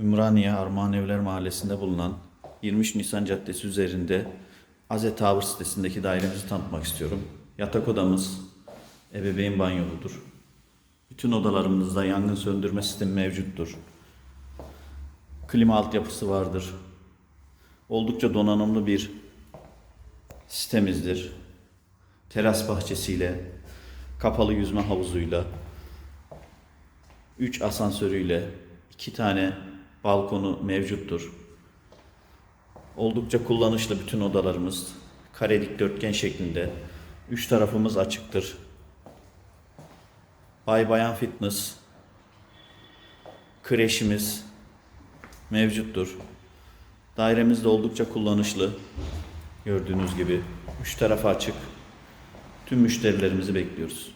Osmaniye Armağan Evler Mahallesi'nde bulunan 23 Nisan Caddesi üzerinde Aze Tower sitesindeki dairemizi tanıtmak istiyorum. Yatak odamız ebeveyn banyoludur. Bütün odalarımızda yangın söndürme sistemi mevcuttur. Klima altyapısı vardır. Oldukça donanımlı bir sitemizdir. Teras bahçesiyle, kapalı yüzme havuzuyla, 3 asansörüyle, 2 tane balkonu mevcuttur. Oldukça kullanışlı bütün odalarımız. Kare dikdörtgen şeklinde. Üç tarafımız açıktır. Bay Bayan Fitness, kreşimiz mevcuttur. Dairemiz de oldukça kullanışlı. Gördüğünüz gibi üç tarafı açık. Tüm müşterilerimizi bekliyoruz.